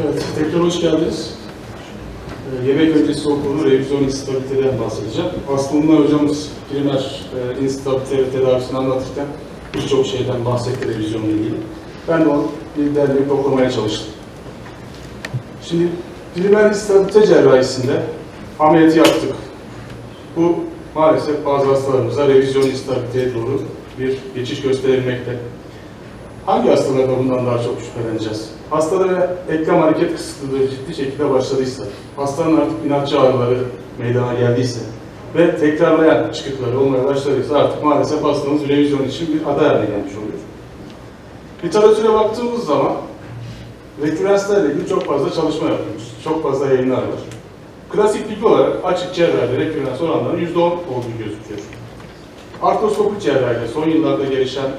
Evet, tekrar hoş geldiniz. Ee, yemek öncesi okulu revizyon instabiliteden bahsedeceğim. Aslında hocamız primer e, instabilite tedavisini anlatırken birçok şeyden bahsetti revizyonla ilgili. Ben de onu bir derleyip okumaya çalıştım. Şimdi primer instabilite cerrahisinde ameliyatı yaptık. Bu maalesef bazı hastalarımıza revizyon instabiliteye doğru bir geçiş gösterilmekte. Hangi hastalarda bundan daha çok şüpheleneceğiz? Hastada eklem hareket kısıtlılığı ciddi şekilde başladıysa, hastanın artık inatçı ağrıları meydana geldiyse ve tekrarlayan çıkıkları olmaya başladıysa artık maalesef hastamız revizyon için bir aday haline gelmiş oluyor. Literatüre baktığımız zaman rekürenslerle ilgili çok fazla çalışma yapılmış, çok fazla yayınlar var. Klasik bilgi olarak açık cerrahide rekürens oranlarının %10 olduğu gözüküyor. Artroskopik cerrahide son yıllarda gelişen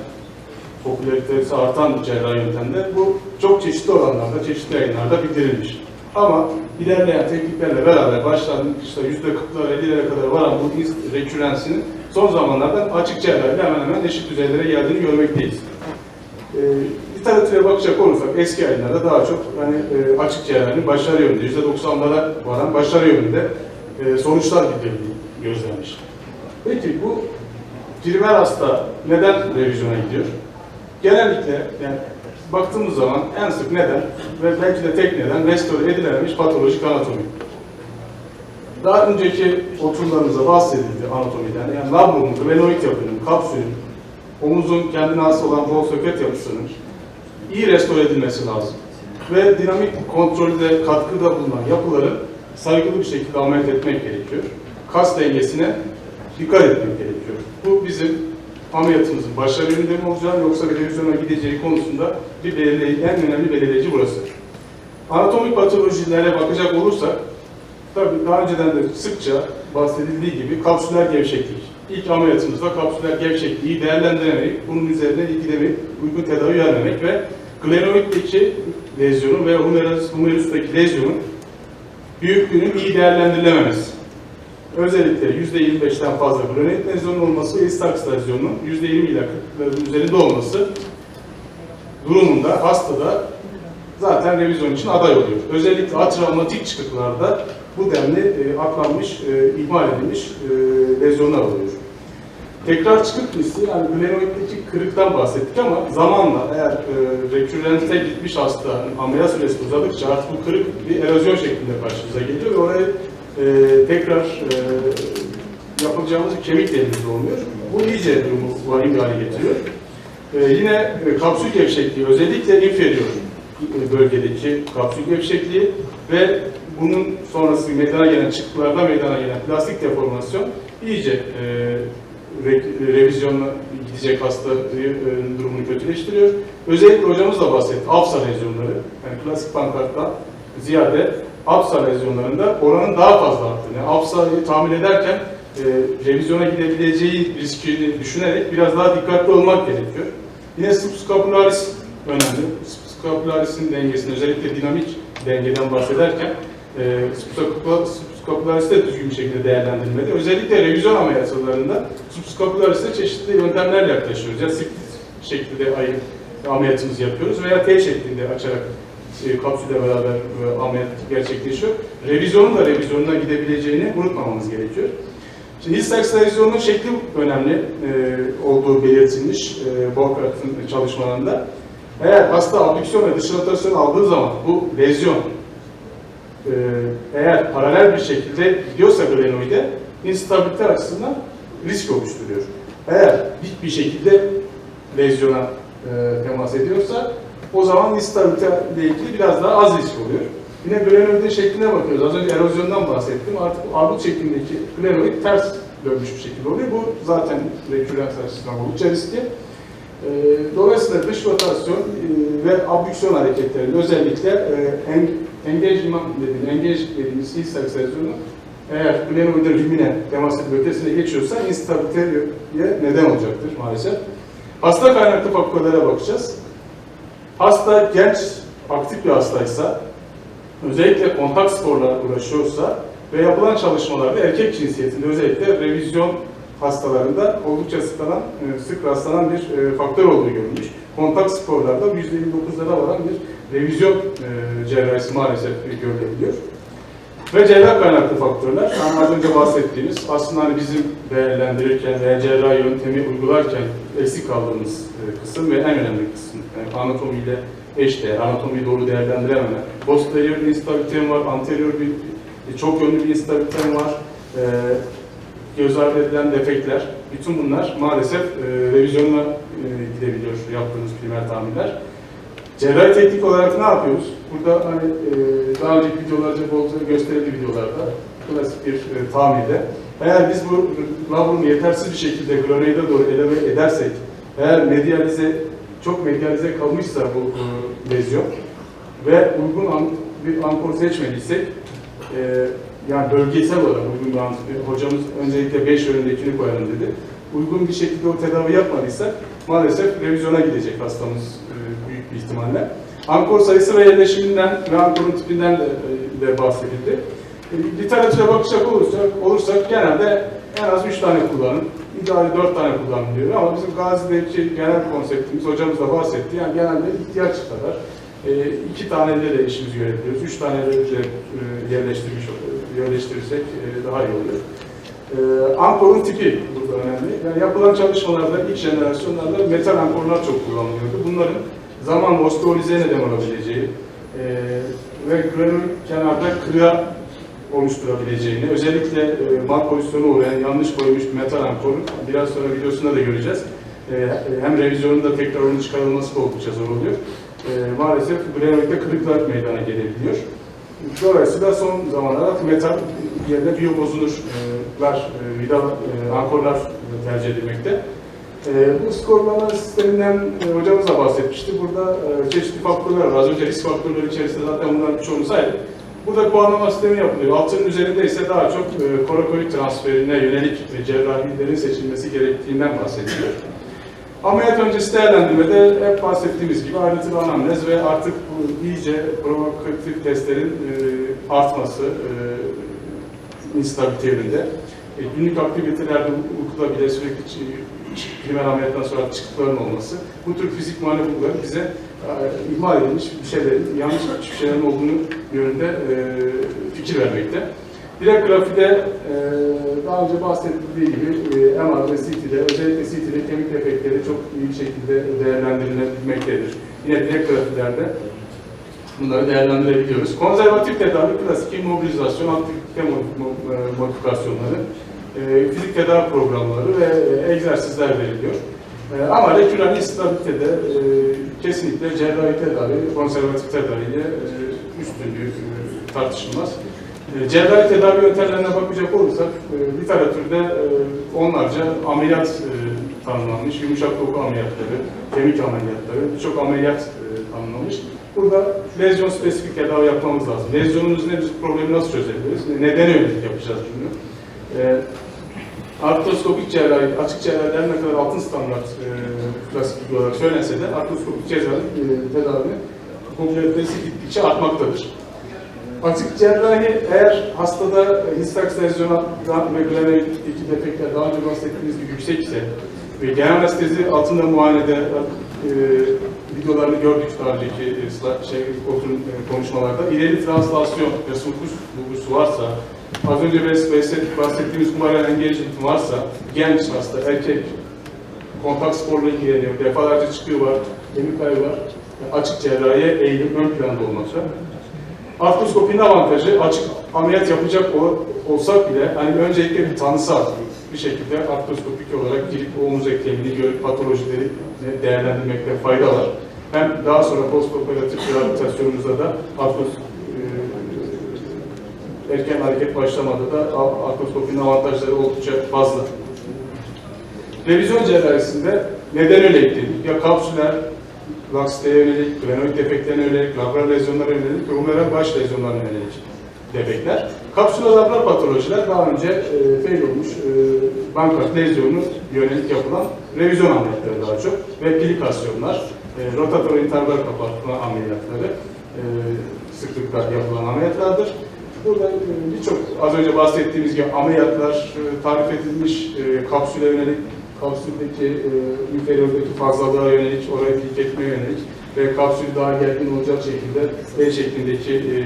popülaritesi artan cerrahi yöntemde bu çok çeşitli oranlarda, çeşitli yayınlarda bildirilmiş. Ama ilerleyen tekniklerle beraber başlangıçta yüzde 40'lara 50'lere kadar varan bu iz rekürensinin son zamanlarda açık cerrahiyle hemen hemen eşit düzeylere geldiğini görmekteyiz. E, literatüre bakacak olursak eski yayınlarda daha çok hani e, açık cerrahinin başarı yönünde, yüzde 90'lara varan başarı yönünde e, sonuçlar bildirildiği gözlenmiş. Peki bu primer hasta neden revizyona gidiyor? Genellikle yani baktığımız zaman en sık neden ve belki de tek neden restore edilememiş patolojik anatomi. Daha önceki oturumlarımızda bahsedildi anatomiden. Yani labrumuz, venoid yapının, kapsülün, omuzun kendine has olan bol söket yapısının iyi restore edilmesi lazım. Ve dinamik kontrolde katkıda bulunan yapıların saygılı bir şekilde ameliyat etmek gerekiyor. Kas dengesine dikkat etmek gerekiyor. Bu bizim ameliyatımızın başarı yönünde mi olacağı yoksa revizyona gideceği konusunda bir belirleyici, en önemli belirleyici burası. Anatomik patolojilere bakacak olursak, tabii daha önceden de sıkça bahsedildiği gibi kapsüler gevşeklik. İlk ameliyatımızda kapsüler gevşekliği değerlendirememek, bunun üzerine ilgilenip uygun tedavi vermemek ve glenoiddeki lezyonun ve humerus, humerustaki lezyonun büyüklüğünün iyi değerlendirilememesi. Özellikle %25'ten fazla glenoid lezyonu olması ve istaks lezyonunun %20 ile 40'ların üzerinde olması durumunda hastada zaten revizyon için aday oluyor. Özellikle atravmatik çıkıklarda bu denli e, atlanmış, e, ihmal edilmiş e, lezyonlar oluyor. Tekrar çıkık riski, yani glenoiddeki kırıktan bahsettik ama zamanla eğer e, rekürrente gitmiş hasta ameliyat süresi uzadıkça artık bu kırık bir erozyon şeklinde karşımıza geliyor ve orayı e, tekrar e, yapacağımız bir kemik delimiz olmuyor. Bu iyice durumu vahim hale getiriyor. E, yine e, kapsül gevşekliği, özellikle inferior bölgedeki kapsül gevşekliği ve bunun sonrası meydana gelen çıktılarda meydana gelen plastik deformasyon iyice e, re- revizyonla gidecek hasta e, durumunu kötüleştiriyor. Özellikle hocamız da bahsetti. Afsa lezyonları, yani klasik pankarttan ziyade Afsa lezyonlarında oranın daha fazla arttığını, yani Afsa'yı tahmin ederken e, revizyona gidebileceği riskini düşünerek biraz daha dikkatli olmak gerekiyor. Yine subscapularis önemli. Subscapularis'in dengesini özellikle dinamik dengeden bahsederken e, subscapularis de düzgün bir şekilde değerlendirilmeli. Özellikle revizyon ameliyatlarında subscapularis'e çeşitli yöntemlerle yaklaşıyoruz. Ya split şeklinde ayı ameliyatımızı yapıyoruz veya T şeklinde açarak e, kapsülle beraber ameliyat gerçekleşiyor. Revizyonun da revizyonuna gidebileceğini unutmamamız gerekiyor. Şimdi Histaks lezyonunun şekli önemli e, olduğu belirtilmiş e, Borkhart'ın çalışmalarında. Eğer hasta abdüksiyon ve dış aldığı zaman bu lezyon e, eğer paralel bir şekilde gidiyorsa glenoide instabilite açısından risk oluşturuyor. Eğer dik bir şekilde lezyona e, temas ediyorsa o zaman instabilite ile ilgili biraz daha az risk oluyor. Yine glenoidin şekline bakıyoruz. Az önce erozyondan bahsettim. Artık armut şeklindeki glenoid ters dönmüş bir şekilde oluyor. Bu zaten rekürrens açısından oldukça riskli. Ee, Dolayısıyla dış rotasyon e, ve abdüksiyon hareketlerinin özellikle e, en, engagement dediğimiz, engage dediğimiz lezyonu eğer glenoidin rimine temas edip ötesine geçiyorsa instabiliteye neden olacaktır maalesef. Hasta kaynaklı faktörlere bakacağız. Hasta genç, aktif bir hastaysa, özellikle kontak sporla uğraşıyorsa ve yapılan çalışmalarda erkek cinsiyetinde özellikle revizyon hastalarında oldukça sıklanan, e, sık rastlanan bir e, faktör olduğu görülmüş. Kontak sporlarda %29'lara varan bir revizyon e, cerrahisi maalesef görülebiliyor. Ve cerrah kaynaklı faktörler, yani az önce bahsettiğimiz, aslında hani bizim değerlendirirken veya cerrahi yöntemi uygularken eksik kaldığımız e, kısım ve en önemli kısım. Yani anatomiyle eşdeğer, anatomiyi doğru değerlendirememe. Posterior bir instabilitem var, anterior bir e, çok yönlü bir instabilitem var. E, göz ardı edilen defekler, bütün bunlar maalesef e, revizyonuna e, gidebiliyor yaptığımız primer tahminler. Cerrahi teknik olarak ne yapıyoruz? Burada hani e, daha önceki videolarda bolca gösterildi videolarda klasik bir e, tahminde. Eğer biz bu labrumu yetersiz bir şekilde glenoide doğru eleve edersek, eğer medyalize, çok medyalize kalmışsa bu e, lezyon ve uygun an, bir ankor seçmediysek, e, yani bölgesel olarak uygun bir ankor, hocamız öncelikle 5 yönündekini koyalım dedi. Uygun bir şekilde o tedavi yapmadıysak maalesef revizyona gidecek hastamız e, büyük ihtimalle. Ankor sayısı ve yerleşiminden ve ankorun tipinden de, e, de bahsedildi. E, Literatüre bakacak olursak, olursak genelde en az 3 tane kullanın, ideali 4 tane kullanın diyor ama bizim Gazi'deki genel konseptimiz, hocamız da bahsetti, yani genelde ihtiyaç kadar e, iki taneyle de işimizi görebiliyoruz, üç taneyle de e, yerleştirmiş, yerleştirirsek e, daha iyi olur. Ee, ankorun tipi burada önemli. Yani yapılan çalışmalarda ilk jenerasyonlarda metal ankorlar çok kullanılıyordu. Bunların zaman osteolize neden olabileceği e, ve granül kenarda kırığa oluşturabileceğini, özellikle e, mal pozisyonu uğrayan yanlış koymuş metal ankor, biraz sonra videosunda da göreceğiz. E, hem revizyonunda tekrar onun çıkarılması oldukça zor oluyor. E, maalesef granülde kırıklar meydana gelebiliyor. Dolayısıyla son zamanlarda metal yerine biyobozunurlar, e, vida, e, ankorlar tercih edilmekte. E, bu skorlama sisteminden e, hocamız da bahsetmişti. Burada e, çeşitli faktörler var. Az önce risk faktörleri içerisinde zaten bunların birçoğunu saydık. Burada puanlama sistemi yapılıyor. Altının üzerinde ise daha çok e, korakoid transferine yönelik e, cerrahilerin seçilmesi gerektiğinden bahsediliyor. Ameliyat öncesi değerlendirmede hep bahsettiğimiz gibi ayrıntılı anamnez ve artık bu iyice provokatif testlerin e, artması e, instabilite yönünde. E, günlük aktivitelerde uykuda bile sürekli primer ameliyattan sonra çıktıkların olması, bu tür fizik bulguları bize e, ihmal edilmiş bir şeylerin, yanlış bir şeylerin olduğunu yönünde e, fikir vermekte. Direkt grafide e, daha önce bahsedildiği gibi e, MR ve CT'de, özellikle CT'de kemik defekleri çok iyi bir şekilde değerlendirilebilmektedir. Yine direkt grafilerde bunları değerlendirebiliyoruz. Konservatif tedavi, klasik immobilizasyon, aktivite mo- e, modifikasyonları, e, fizik tedavi programları ve e, egzersizler veriliyor. Ama rekülen instabilitede e, kesinlikle cerrahi tedavi, konservatif tedaviye üstünlüğü tartışılmaz. Cerrahi tedavi yöntemlerine bakacak olursak, literatürde onlarca ameliyat tanımlanmış, yumuşak doku ameliyatları, kemik ameliyatları, birçok ameliyat tanımlanmış. Burada lezyon spesifik tedavi yapmamız lazım. Lezyonumuz nedir, problemi nasıl çözebiliriz, neden yönelik yapacağız bunu? E, Artroskopik cerrahi, açık cerrahiler ne kadar altın standart e, klasik olarak söylense de artroskopik cerrahi e, tedavinin popülaritesi gittikçe artmaktadır. Açık cerrahi eğer hastada histaks lezyonu ve glenoid'deki defekler daha önce bahsettiğimiz gibi yüksekse ve genel anestezi altında muayenede e, videolarını gördük daha önceki e, şey, oturum e, konuşmalarda ileri translasyon ve sulcus bulgusu varsa az önce bahsettiğimiz, bahsettiğimiz kumaral engagement varsa genç hasta, erkek kontak sporla ilgileniyor, defalarca çıkıyor var, kemik kaybı var, açık cerrahiye eğilim ön planda olmakta. Artroskopinin avantajı açık ameliyat yapacak ol- olsak bile hani öncelikle bir tanısı artık bir şekilde artroskopik olarak girip omuz eklemini görüp patolojileri değerlendirmekte fayda var. Hem daha sonra postoperatif rehabilitasyonumuzda da artros e, erken hareket başlamada da a- artroskopinin avantajları oldukça fazla. Revizyon cerrahisinde neden öyle ekledik? Ya kapsüler, laksiteye yönelik, glenoid defeklerine yönelik, labral lezyonlara yönelik ve baş lezyonlarına yönelik defekler. Kapsüler labral patolojiler daha önce e, fail olmuş e, bankart lezyonu yönelik yapılan revizyon ameliyatları daha çok ve plikasyonlar, e, rotator interval kapatma ameliyatları e, sıklıkla yapılan ameliyatlardır. Burada e, birçok az önce bahsettiğimiz gibi ameliyatlar e, tarif edilmiş e, kapsüle yönelik, kapsüldeki e, inferiördeki fazlalığa yönelik, orayı plik etmeye yönelik ve kapsül daha gergin olacak şekilde L şeklindeki e,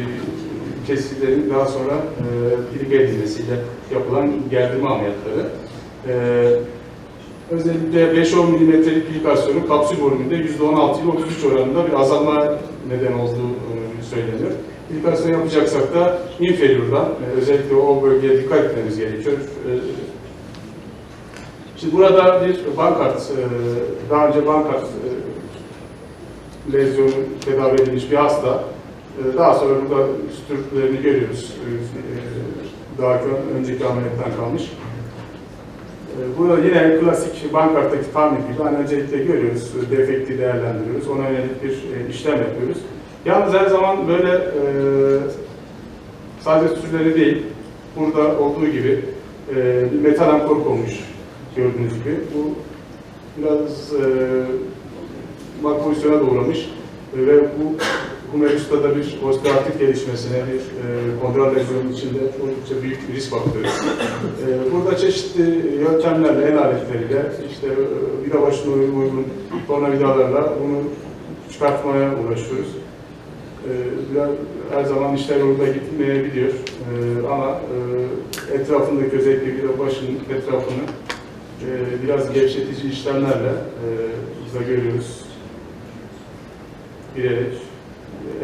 kesitlerin daha sonra e, pilik edilmesiyle yapılan gerdirme ameliyatları. E, özellikle 5-10 mm'lik plikasyonun kapsül volümünde %16 ile 33 oranında bir azalma neden olduğu e, söyleniyor. Plikasyon yapacaksak da inferior'dan, e, özellikle o bölgeye dikkat etmemiz gerekiyor. E, Şimdi burada bir bankart, daha önce bankart lezyonu tedavi edilmiş bir hasta. Daha sonra burada sütürlerini görüyoruz. Daha ön- önceki ameliyattan kalmış. E, Burada yine klasik bankarttaki tahmin gibi hani öncelikle görüyoruz, defekti değerlendiriyoruz, ona yönelik bir e, işlem yapıyoruz. Yalnız her zaman böyle e, sadece sütürleri değil, burada olduğu gibi e, metal ankor konmuş gördüğünüz gibi. Bu biraz e, uğramış E, ve bu humerus'ta da bir osteoartrit gelişmesine, bir e, kondral lezyonun içinde oldukça büyük bir risk faktörü. E, burada çeşitli yöntemlerle, el aletleriyle, işte e, vida başına uygun tornavidalarla bunu çıkartmaya uğraşıyoruz. E, biraz her zaman işler yolunda gitmeyebiliyor E, ama e, etrafındaki özellikle vida başının etrafını e, biraz gevşetici işlemlerle e, biz de görüyoruz. Girerek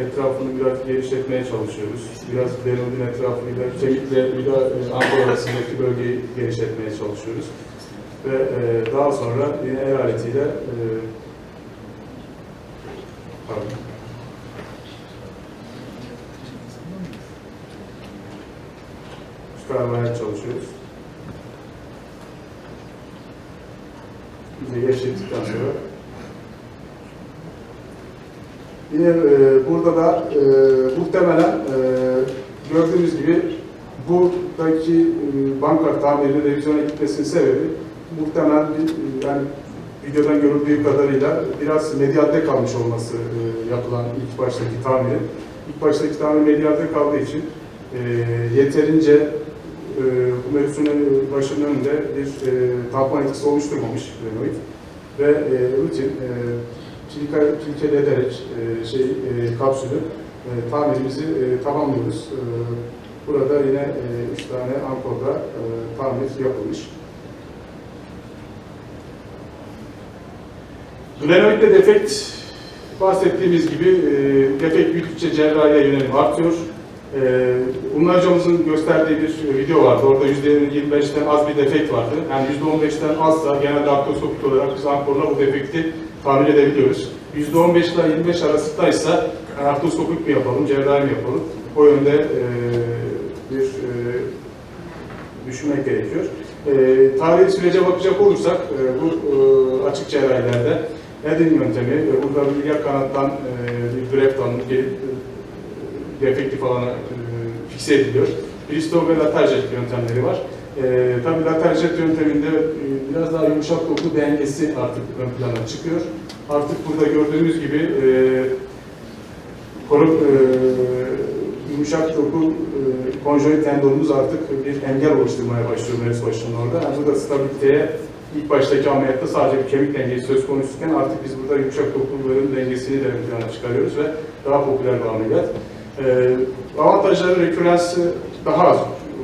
etrafını biraz genişletmeye çalışıyoruz. Biraz denodin etrafıyla, kemikle vida e, ankor arasındaki bölgeyi genişletmeye çalışıyoruz. Ve e, daha sonra yine el aletiyle e, pardon. çıkarmaya çalışıyoruz. Bize geçtikten sonra. Yine e, burada da e, muhtemelen e, gördüğünüz gibi buradaki e, banka tamirinin revizyona gitmesinin sebebi muhtemelen bir, e, yani videodan görüldüğü kadarıyla biraz medialde kalmış olması e, yapılan ilk baştaki tamirin. İlk baştaki tamir medialde kaldığı için e, yeterince e, humerus'un başının önünde bir e, tampon etkisi oluşturmamış Renoid ve e, rutin e, pilkele ederek e, şey, e, kapsülü e, tamirimizi e, tamamlıyoruz. E, burada yine e, üç tane ankorda e, tamir yapılmış. Glenoid'de defekt bahsettiğimiz gibi e, defekt büyüdükçe cerrahiye yönelim artıyor. Ee, Umar hocamızın gösterdiği bir video vardı. Orada %25'ten az bir defekt vardı. Yani %15'ten azsa genelde artroskopik olarak biz ankorla bu defekti tahmin edebiliyoruz. %15 ile 25 arasındaysa yani artroskopik mi yapalım, cerrahi mi yapalım? O yönde e, bir e, düşünmek gerekiyor. E, tarihi sürece bakacak olursak e, bu e, açık cerrahilerde Edin yöntemi, e, burada yak kanattan e, bir graft alınıp gelip e, defektif alana e, fikse ediliyor. Bristol ve lateral jet yöntemleri var. E, tabii lateral jet yönteminde e, biraz daha yumuşak doku dengesi artık ön plana çıkıyor. Artık burada gördüğümüz gibi e, koru, e, yumuşak doku e, konjoint tendonumuz artık bir engel oluşturmaya başlıyor Meres başının orada. Yani burada stabiliteye ilk baştaki ameliyatta sadece bir kemik dengesi söz konusuyken artık biz burada yumuşak dokuların dengesini de ön plana çıkarıyoruz ve daha popüler bir ameliyat. Ee, avantajları rekürensi daha az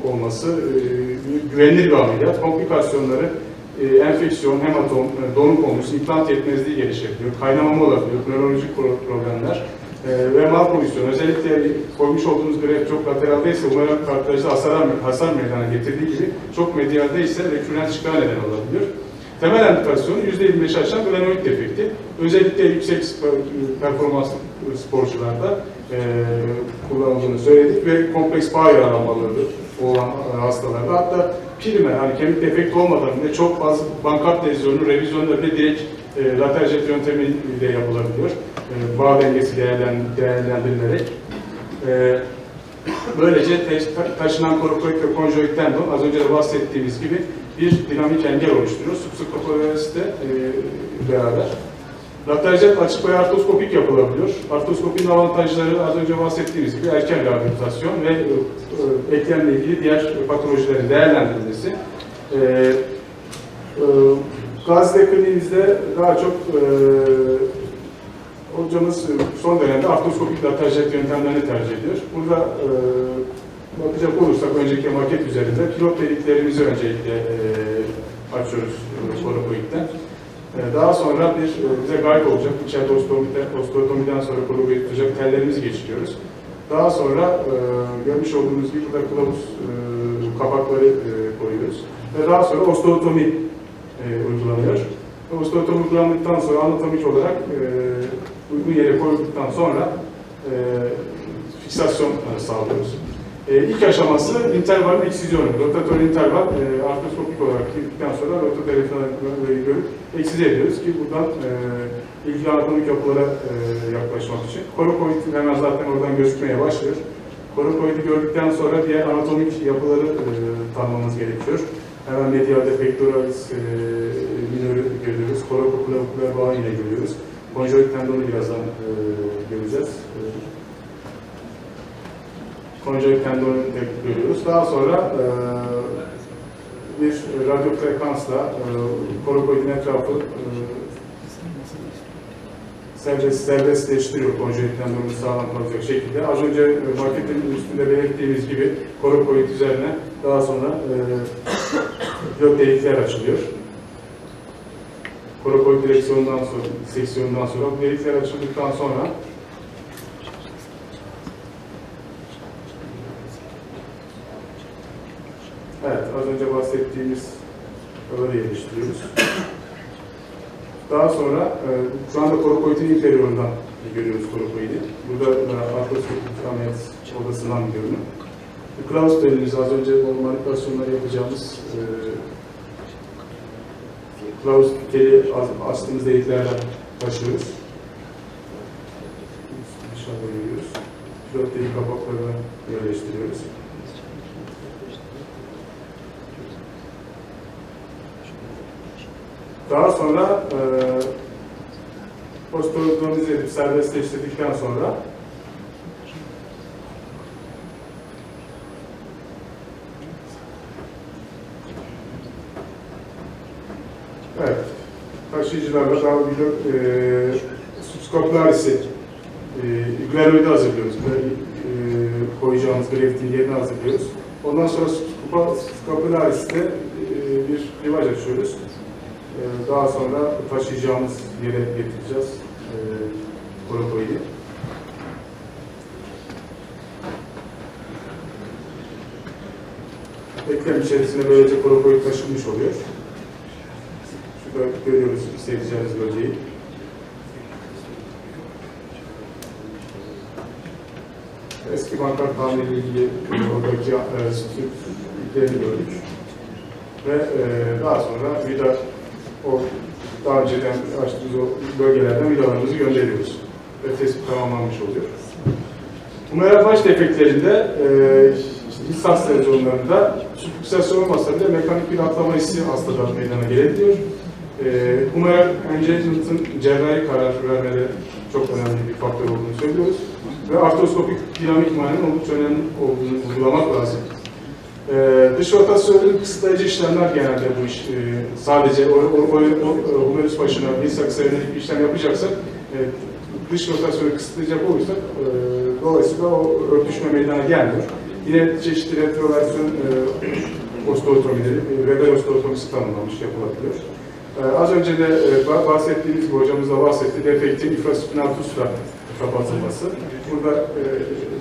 olması, e, güvenilir bir ameliyat. Komplikasyonları e, enfeksiyon, hematom, e, donuk olmuş, implant yetmezliği gelişebiliyor, kaynamama olabiliyor, nörolojik pro- problemler e, ve malpozisyon. Özellikle koymuş olduğumuz gref çok lateralde ise umarım kartilajda hasar, hasar meydana getirdiği gibi çok medialde ise rekürrent çıkar neden olabiliyor. Temel endikasyonu %25 aşan glenoid defekti. Özellikle yüksek spor- performanslı sporcularda e, kullanıldığını söyledik ve kompleks bağ yaralanmaları olan e, hastalarda hatta primer hani kemik defekt olmadan bile çok fazla bankart lezyonu, revizyonları bile direkt e, lateral jet yöntemiyle yapılabiliyor. E, bağ dengesi değerlen, değerlendirilerek. E, Böylece te- ta- taşınan korokoid ve konjoid tendon az önce de bahsettiğimiz gibi bir dinamik engel oluşturuyor. Subsukopolarisite e, beraber. Lateral açık ve artroskopik yapılabiliyor. Artroskopinin avantajları az önce bahsettiğimiz gibi erken rehabilitasyon ve e, e, eklemle ilgili diğer patolojilerin değerlendirilmesi. E, e, Gazze kliniğimizde daha çok e, hocamız son dönemde artroskopik laterjet yöntemlerini tercih ediyor. Burada e, bakacak olursak önceki maket üzerinde pilot deliklerimizi öncelikle e, açıyoruz e. E, daha sonra bir e, bize gayet olacak. İçeride osteotomiden, sonra korokoid tutacak tellerimizi geçiriyoruz. Daha sonra e, görmüş olduğunuz gibi burada kılavuz e, kapakları e, koyuyoruz. Ve daha sonra osteotomi e, uygulanıyor. Osteotomi uygulandıktan sonra anatomik olarak e, uygun yere koyduktan sonra e, fiksasyon sağlıyoruz. E, ilk aşaması interval eksizyonu. Rotatör interval e, artroskopik olarak girdikten sonra rotatör intervalleri görüp eksize ediyoruz ki buradan e, ilgili anatomik yapılara e, yaklaşmak için. Korokoid hemen zaten oradan gözükmeye başlıyor. Korokoidi gördükten sonra diğer anatomik yapıları e, tanımamız gerekiyor. Hemen medialde pectoralis e, minörü görüyoruz. Korokokulavukular bağı yine görüyoruz. Konjoid tendonu birazdan e, göreceğiz. E, konjoid tendonu da görüyoruz. Daha sonra e, bir radyo frekansla e, korokoidin etrafı e, serbest, serbestleştiriyor konjoid tendonunu sağlam şekilde. Az önce e, maketin üstünde belirttiğimiz gibi korokoid üzerine daha sonra e, pilot delikler açılıyor. Korokoid direksiyonundan sonra, seksiyonundan sonra delikler açıldıktan sonra Evet, az önce bahsettiğimiz yolları yerleştiriyoruz. Daha sonra e, şu anda korokoidin inferiorundan görüyoruz korokoidi. Burada e, artroskopik ameliyat odasından bir görünüm. Klaus dediğimiz az önce o manipülasyonları yapacağımız e, Klaus teli açtığımız deliklerden başlıyoruz. Dışarıda görüyoruz. Pilot delik kapaklarını yerleştiriyoruz. Daha sonra e, postolomize edip serbestleştirdikten sonra Evet, taşıyıcılarla daha bir e, skoplarisi e, glenoidi hazırlıyoruz. E, koyacağımız graftin yerini hazırlıyoruz. Ondan sonra skopularis'te e, bir rivaj açıyoruz. Ee, Daha sonra taşıyacağımız yere getireceğiz e, korokoidi. Eklem içerisine böylece korokoid taşınmış oluyor. Şurada görüyoruz hissedeceğiniz bölgeyi. Eski bankar tamiriyle ilgili oradaki e, sütüklerini gördük. Ve e, daha sonra vida o daha önceden açtığımız o bölgelerden vidalarımızı gönderiyoruz. Ve tespit tamamlanmış oluyor. Humeral baş defektlerinde e, işte hissas senzorlarında sübfiksasyon olmasa bile mekanik bir atlama hissi hastada meydana gelebiliyor. E, humeral engeagement'ın cerrahi karar vermede çok önemli bir faktör olduğunu söylüyoruz. Ve artroskopik dinamik manenin oldukça önemli olduğunu vurgulamak lazım. Ee, dış rotasyonun kısıtlayıcı işlemler genelde bu iş. Ee, sadece o, o, o, o, humerus başına bir yönelik bir işlem yapacaksak, e, dış rotasyonu kısıtlayacak olursak, e, dolayısıyla o örtüşme meydana gelmiyor. Yine çeşitli retroversiyon e, osteotomileri, e, rebel osteotomisi tanımlanmış, yapılabiliyor. E, az önce de bahsettiğimiz gibi hocamız da bahsetti, defektin infraspinatusla kapatılması. Burada e,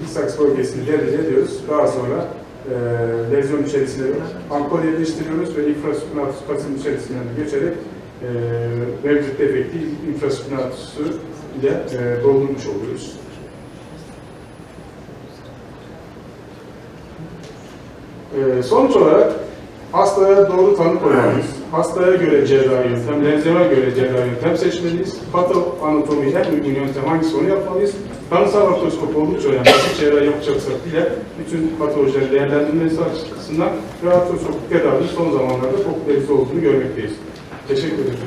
Hissaks bölgesini derece ediyoruz. Daha sonra e, lezyon içerisine ankor yerleştiriyoruz ve infraspinatus kasın içerisinden geçerek e, mevcut defekti infraspinatusu ile e, doldurmuş oluyoruz. E, sonuç olarak hastaya doğru tanı koymalıyız. Hastaya göre cerrahi yöntem, lenzeme göre cerrahi yöntem seçmeliyiz. Pato anatomi en uygun yöntem hangisi onu yapmalıyız. Tanısal artroskop oldukça önemli. Nasıl cerrahi yapacaksak bile bütün patolojileri değerlendirmesi açısından ve artroskopik tedavinin son zamanlarda popülerize olduğunu görmekteyiz. Teşekkür ederim.